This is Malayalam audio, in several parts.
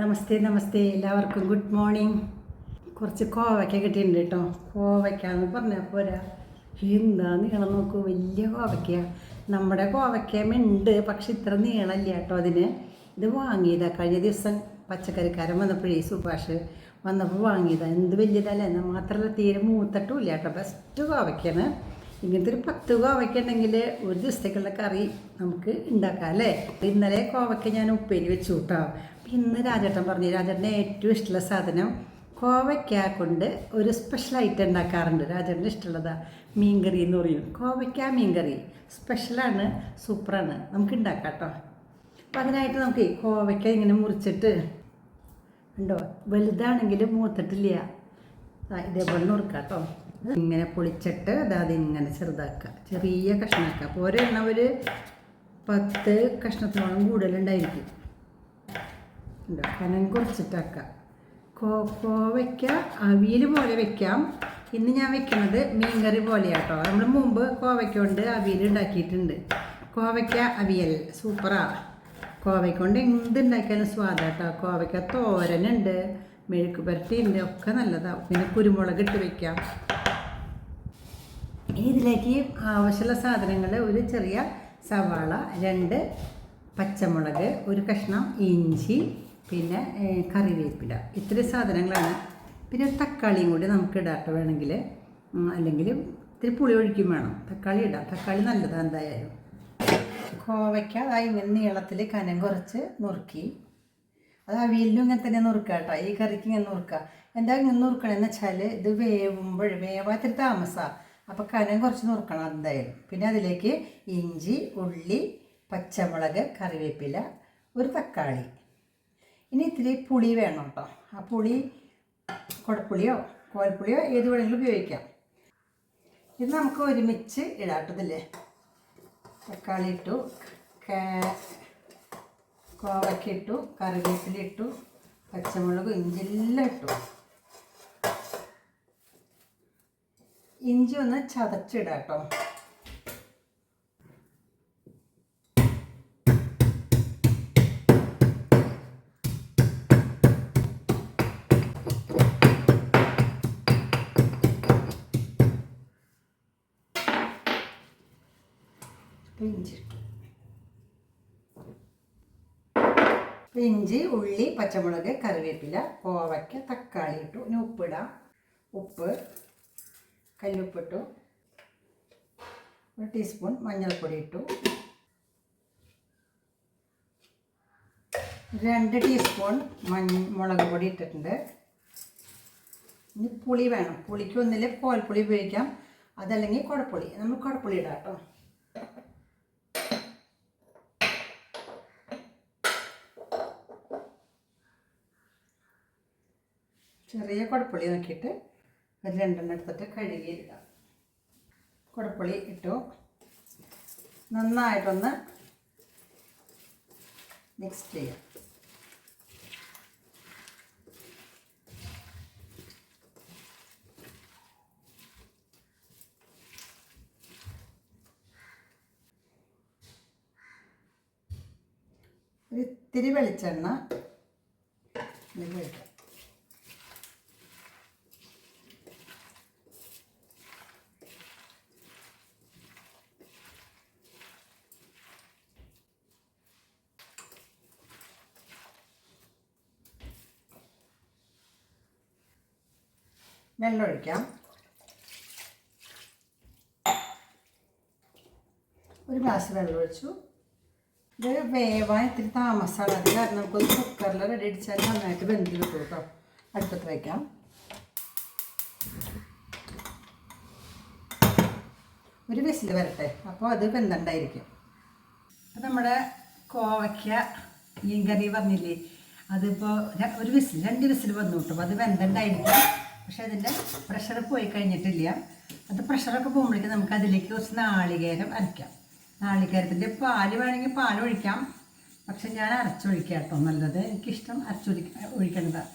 നമസ്തേ നമസ്തേ. എല്ലാവർക്കും ഗുഡ് മോർണിംഗ്. കുറച്ച് കോവയ്ക്ക കിട്ടിയിട്ടുണ്ട് കേട്ടോ. കോവയ്ക്ക എന്ന് പറഞ്ഞാൽ പോരാ. എന്താ നീളം നോക്കൂ. വലിയ കോവയ്ക്ക. നമ്മുടെ കോവയ്ക്ക ഉണ്ട് പക്ഷെ ഇത്ര നീളമില്ല കേട്ടോ അതിന്. ഇത് വാങ്ങിയതാണ് കഴിഞ്ഞ ദിവസം പച്ചക്കറിക്കാരൻ വന്നപ്പോഴേ സുഭാഷ് വന്നപ്പോൾ വാങ്ങിയതാണ് എന്ത് വലിയതല്ല? എന്നാൽ മാത്രമല്ല തീരെ മൂത്തട്ടുമില്ല കേട്ടോ. ബെസ്റ്റ് കോവയ്ക്കാണ് ഇങ്ങനത്തെ ഒരു പത്ത് കോവയ്ക്ക ഉണ്ടെങ്കിൽ ഒരു ദിവസത്തേക്കുള്ള കറി നമുക്ക് ഉണ്ടാക്കാം അല്ലേ? ഇന്നലെ കോവയ്ക്ക ഞാൻ ഉപ്പേരി വെച്ചു കേട്ടോ. ഇന്ന് രാജേട്ടൻ പറഞ്ഞു. രാജേട്ടന്റെ ഏറ്റവും ഇഷ്ടമുള്ള സാധനം കോവയ്ക്ക കൊണ്ട് ഒരു സ്പെഷ്യൽ ഐറ്റം ഉണ്ടാക്കാറുണ്ട്. രാജേട്ടന്റെ ഇഷ്ടമുള്ളതാ മീൻകറി എന്ന് പറയും. കോവയ്ക്ക മീൻകറി. സ്പെഷ്യലാണ് സൂപ്പറാണ് നമുക്ക് ഉണ്ടാക്കാം കേട്ടോ. അപ്പം അതിനായിട്ട് നമുക്ക് കോവയ്ക്ക ഇങ്ങനെ മുറിച്ചിട്ട് ഉണ്ടോ വലുതാണെങ്കിൽ മൂത്തിട്ടില്ല. ഇതേപോലെ നുറുക്കാം കേട്ടോ. ഇങ്ങനെ പൊളിച്ചിട്ട് അതായത് ഇങ്ങനെ ചെറുതാക്കുക ചെറിയ കഷ്ണമാക്കുക അപ്പോൾ ഒരെണ്ണം ഒരു പത്ത് കഷ്ണത്തോളം കൂടുതലുണ്ടായിരിക്കും. ഉണ്ടോ കനം കുറച്ചിട്ടാക്കാം. കോവയ്ക്ക അവിയൽ പോലെ വെക്കാം. ഇന്ന് ഞാൻ വെക്കുന്നത് മീൻകറി പോലെയാട്ടോ. നമ്മൾ മുമ്പ് കോവയ്ക്ക കൊണ്ട് അവിയൽ ഉണ്ടാക്കിയിട്ടുണ്ട്. കോവയ്ക്ക അവിയൽ. സൂപ്പറാ. കോവയ്ക്ക കൊണ്ട് എന്തുണ്ടാക്കിയാലും സ്വാദാട്ടോ. കോവയ്ക്ക തോരനുണ്ട് മെഴുക്ക് പുരട്ടിയുണ്ട്. ഒക്കെ നല്ലതാവും പിന്നെ കുരുമുളക് ഇട്ട് വെക്കാം. ഇതിലേക്ക് ആവശ്യമുള്ള സാധനങ്ങൾ ഒരു ചെറിയ സവാള രണ്ട് പച്ചമുളക് ഒരു കഷ്ണം ഇഞ്ചി പിന്നെ കറിവേപ്പില. ഇത്രയും സാധനങ്ങളാണ്. പിന്നെ തക്കാളിയും കൂടി നമുക്ക് ഇടാട്ടോ വേണമെങ്കിൽ. അല്ലെങ്കിൽ ഇത്തിരി പുളി ഒഴിക്കും വേണം. തക്കാളി ഇടാം. തക്കാളി നല്ലതാണ് എന്തായാലും. കോവയ്ക്ക അതാ ഇങ്ങനെ നീളത്തിൽ കനം കുറച്ച് നുറുക്കി. അത് അവിയലിനും ഇങ്ങനെ തന്നെ നുറുക്കുക കേട്ടോ. ഈ കറിക്ക് ഇങ്ങനെ നുറുക്കുക. എന്താ ഇങ്ങനെ നുറുക്കണമെന്ന് വെച്ചാൽ ഇത് വേവുമ്പോൾ വേവാത്തിരി താമസമാണ് അപ്പോൾ കനം കുറച്ച് നുറുക്കണം എന്തായാലും. പിന്നെ അതിലേക്ക് ഇഞ്ചി ഉള്ളി പച്ചമുളക് കറിവേപ്പില ഒരു തക്കാളി. ഇനി ഇത്തിരി പുളി വേണം കേട്ടോ ആ പുളി കുടപ്പുളിയോ കോൽപ്പുളിയോ ഏത് വേണമെങ്കിലും ഉപയോഗിക്കാം. ഇത് നമുക്ക് ഒരുമിച്ച് ഇടാട്ടതില്ലേ തക്കാളി ഇട്ടു കോവയ്ക്ക ഇട്ടു കറിവേപ്പില ഇട്ടു പച്ചമുളക് ഇഞ്ചെല്ലാം ഇട്ടു. ഇഞ്ചി ഒന്ന് ചതച്ചിടാം കേട്ടോ ഇഞ്ചി ഉള്ളി പച്ചമുളക് കറിവേപ്പില കോവയ്ക്ക തക്കാളി ഇട്ടു. ഇനി ഉപ്പിടാം ഉപ്പ് കല്ലുപ്പിട്ടു. ഒരു ടീസ്പൂൺ മഞ്ഞൾപ്പൊടി ഇട്ടു. രണ്ട് ടീസ്പൂൺ മഞ്ഞ മുളക് പൊടി ഇട്ടിട്ടുണ്ട്. ഇനി പുളി വേണം. പുളിക്ക് ഒന്നിൽ കോൽപ്പുളി ഉപയോഗിക്കാം. അതല്ലെങ്കിൽ കുടപ്പുളി. നമ്മൾ കുടപ്പുളി ഇടാം കേട്ടോ. ചെറിയ കുടപ്പുളി നോക്കിയിട്ട് ഒരു രണ്ടെണ്ണം എടുത്തിട്ട് കഴുകിയിടാം കുടപ്പുളി ഇട്ടു. നന്നായിട്ടൊന്ന് മിക്സ് ചെയ്യാം. ഒരു ഇത്തിരി വെളിച്ചെണ്ണ ഇതിൽ ഒഴിക്കാം വെള്ളം ഒഴിക്കാം ഒരു ഗ്ലാസ് വെള്ളം ഒഴിച്ചു ഇത് വേവാൻ ഇത്തിരി താമസമാണ് അത് കാരണം നമുക്കൊരു കുക്കറിൽ റെഡി അടിച്ചാൽ നന്നായിട്ട് വെന്ത് കിട്ടും കേട്ടോ അടുപ്പത്ത് വയ്ക്കാം ഒരു വിസിൽ വരട്ടെ. അപ്പോൾ അത് വെന്തണ്ടായിരിക്കും. അപ്പം നമ്മുടെ കോവയ്ക്ക മീൻകറി പറഞ്ഞില്ലേ? അതിപ്പോൾ ഒരു വിസിൽ രണ്ട് വിസിൽ വന്നു കിട്ടും അത് വെന്തണ്ടായിരിക്കും. പക്ഷേ അതിന്റെ പ്രഷർ പോയി കഴിഞ്ഞിട്ടില്ല. അത് പ്രഷറൊക്കെ പോകുമ്പോഴേക്കും നമുക്ക് അതിലേക്ക് കുറച്ച് നാളികേരം അരയ്ക്കാം. നാളികേരത്തിന്റെ പാൽ വേണമെങ്കിൽ പാൽ ഒഴിക്കാം. പക്ഷെ ഞാൻ അരച്ചൊഴിക്കാം കേട്ടോ നല്ലത്. എനിക്കിഷ്ടം അരച്ചൊഴി ഒഴിക്കേണ്ടതാണ്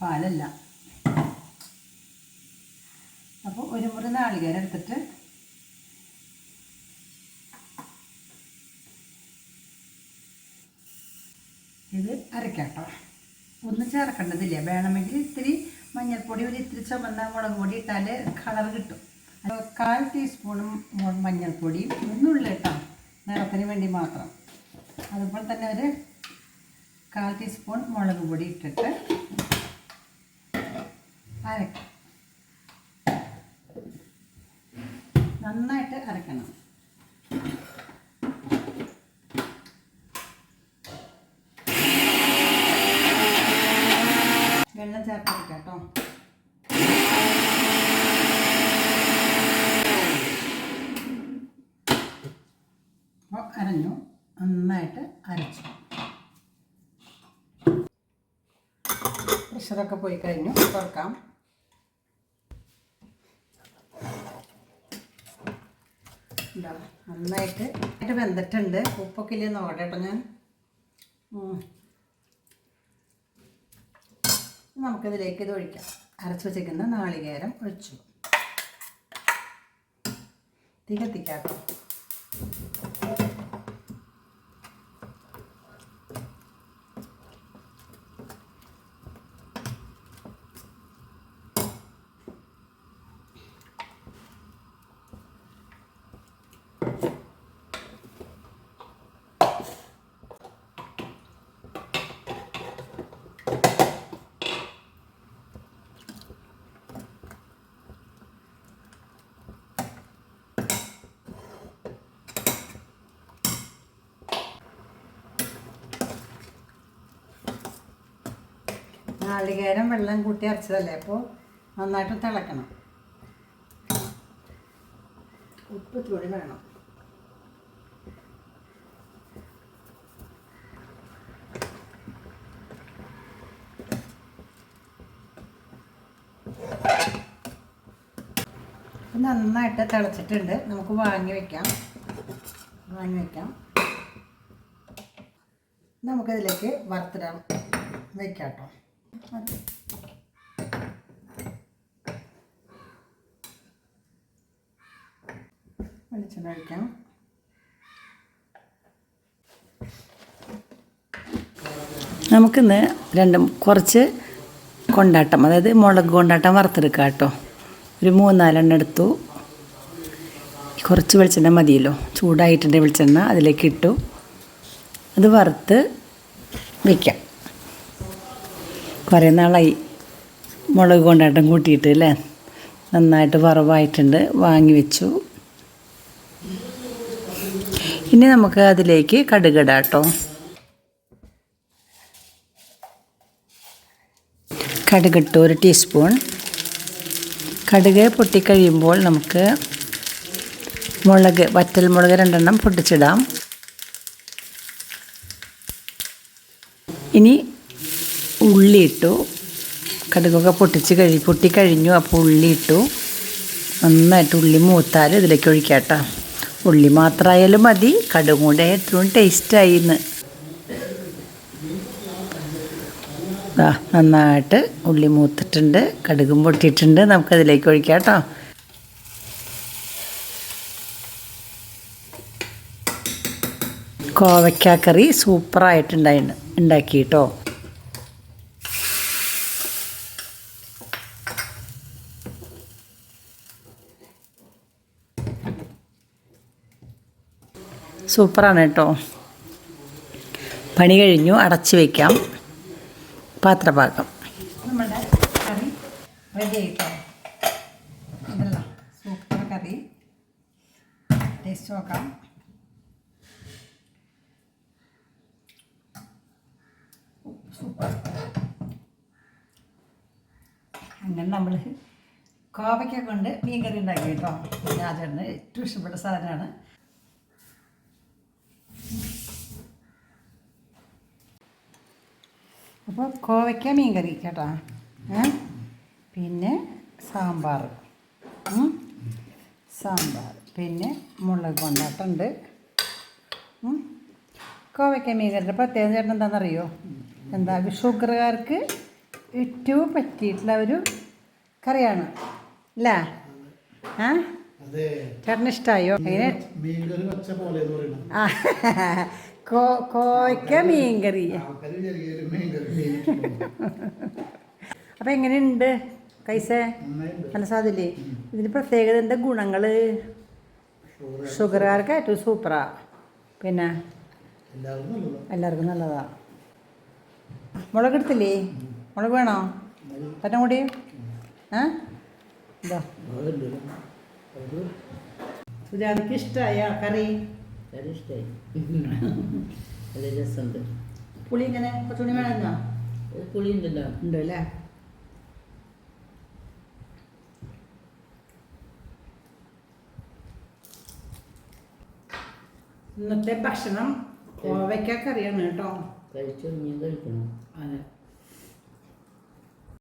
പാലല്ല. അപ്പോൾ ഒരു മുറി നാളികേരം എടുത്തിട്ട് ഇത് അരക്കാം കേട്ടോ. ഒന്നും ചേർക്കേണ്ടതില്ല. വേണമെങ്കിൽ ഇത്തിരി മഞ്ഞൾപ്പൊടി ഒരു ഇത്തിരി ചുമന്ന മുളക് പൊടി ഇട്ടാൽ കളർ കിട്ടും. കാൽ ടീസ്പൂണും മഞ്ഞൾപ്പൊടിയും ഒന്നുമില്ല കേട്ടോ നിറത്തിന് വേണ്ടി മാത്രം. അതുപോലെ തന്നെ ഒരു കാൽ ടീസ്പൂൺ മുളക് പൊടി ഇട്ടിട്ട് അരക്കും. നന്നായിട്ട് അരക്കണം വെള്ളം ചേർത്ത് കേട്ടോ അപ്പോൾ അരഞ്ഞു നന്നായിട്ട് അരച്ചു പ്രഷറൊക്കെ പോയി കഴിഞ്ഞു. തുറക്കാം. നന്നായിട്ട് ആയിട്ട് വെന്തിട്ടുണ്ട്. ഉപ്പൊക്കെ ഇല്ലേ നോക്കട്ടെ കേട്ടോ ഞാൻ. നമുക്കിതിലേക്ക് ഇത് ഒഴിക്കാം. അരച്ച് വെച്ചിരിക്കുന്ന നാളികേരം ഒഴിച്ചു. തീ കത്തിക്കാം നാളികേരം വെള്ളം കൂട്ടി അരച്ചതല്ലേ? അപ്പോൾ നന്നായിട്ട് തിളക്കണം. ഉപ്പ് ചൂടി വേണം. നന്നായിട്ട് തിളച്ചിട്ടുണ്ട്. നമുക്ക് വാങ്ങി വെക്കാം. വാങ്ങി വെക്കാം. നമുക്കതിലേക്ക് വറുത്തിടാം. വെക്കാം കേട്ടോ. വെളിച്ചെണ്ണ ഒഴിക്കാം നമുക്കിന്ന് രണ്ടും കുറച്ച് കൊണ്ടാട്ടം അതായത് മുളക് കൊണ്ടാട്ടം വറുത്തെടുക്കുക കേട്ടോ. ഒരു മൂന്നാലെണ്ണം എടുത്തു. കുറച്ച് വെളിച്ചെണ്ണ മതിയല്ലോ. ചൂടായിട്ടുണ്ട് വെളിച്ചെണ്ണ അതിലേക്ക് ഇട്ടു. അത് വറുത്ത് വയ്ക്കാം കുറേ നാളായി മുളക് കൊണ്ടാട്ടം കൂട്ടിയിട്ട് അല്ലേ? നന്നായിട്ട് വറവായിട്ടുണ്ട്. വാങ്ങി വെച്ചു. ഇനി നമുക്ക് അതിലേക്ക് കടുകിടാം കേട്ടോ കടുകിട്ട് ഒരു ടീസ്പൂൺ. കടുക് പൊട്ടിക്കഴിയുമ്പോൾ നമുക്ക് മുളക് വറ്റൽ മുളക് രണ്ടെണ്ണം പൊട്ടിച്ചിടാം. ഇനി ഉള്ളി ഇട്ടു കടുകൊക്കെ പൊട്ടിച്ച് കഴി പൊട്ടിക്കഴിഞ്ഞു അപ്പോൾ ഉള്ളി ഇട്ടു നന്നായിട്ട് ഉള്ളി മൂത്താൽ ഇതിലേക്ക് ഒഴിക്കാം ഉള്ളി മാത്രമായാലും മതി കടുകും കൂടെ ഏറ്റവും ടേസ്റ്റായി ഇന്ന് ദാ നന്നായിട്ട് ഉള്ളി മൂത്തിട്ടുണ്ട് കടുകും പൊട്ടിയിട്ടുണ്ട് നമുക്കതിലേക്ക് ഒഴിക്കാം കേട്ടോ കോവയ്ക്കാക്കറി കറി സൂപ്പറായിട്ടുണ്ടായിട്ടുണ്ട് ഉണ്ടാക്കി കേട്ടോ സൂപ്പറാണ് കേട്ടോ. പണി കഴിഞ്ഞു അടച്ച് വയ്ക്കാം പാത്രപാകം നമ്മുടെ കറി കറി. നോക്കാം. അങ്ങനെ നമ്മൾ കോവയ്ക്ക കൊണ്ട് മീൻകറി ഉണ്ടാക്കി കേട്ടോ. രാജേട്ടന് ഏറ്റവും ഇഷ്ടപ്പെട്ട സാധനമാണ്. അപ്പോൾ കോവയ്ക്ക മീൻ കറി കേട്ടോ പിന്നെ സാമ്പാർ. സാമ്പാർ. പിന്നെ മുളക് കൊണ്ടാട്ടുണ്ട്. കോവയ്ക്ക മീൻ കറിയുടെ പ്രത്യേകം ചേട്ടൻ എന്താണെന്നറിയോ? എന്താ ഷുഗറുകാർക്ക് ഏറ്റവും പറ്റിയിട്ടുള്ള ഒരു കറിയാണ്. അല്ലേ? ആ ചേട്ടന് ഇഷ്ടമായോ ആ കോ കോവയ്ക്ക മീൻകറി അപ്പം എങ്ങനെയുണ്ട് കൈസേ? സാധില്ലേ ഇതിന് പ്രത്യേകത എന്താ ഗുണങ്ങൾ ഷുഗറുകാർക്ക് ഏറ്റവും സൂപ്പറാ. പിന്നെ? എല്ലാവർക്കും നല്ലതാ. മുളക് എടുത്തില്ലേ? മുളക് വേണോ? പറ്റം കൂടി? ഏ? എന്താ സുജാതയ്ക്ക് ഇഷ്ടമായ കറി. കറി ഇഷ്ടമായി നല്ല രസമുണ്ട്. പുളി ഇങ്ങനെ കുറച്ചുകൂടി വേണമെന്നാ പുളി ഉണ്ടല്ലോ? ഉണ്ട് അല്ലേ ഇന്നത്തെ ഭക്ഷണം കോവയ്ക്ക കറിയാണ് കേട്ടോ. കഴിച്ചു? മീൻ കഴിക്കണം? അതെ.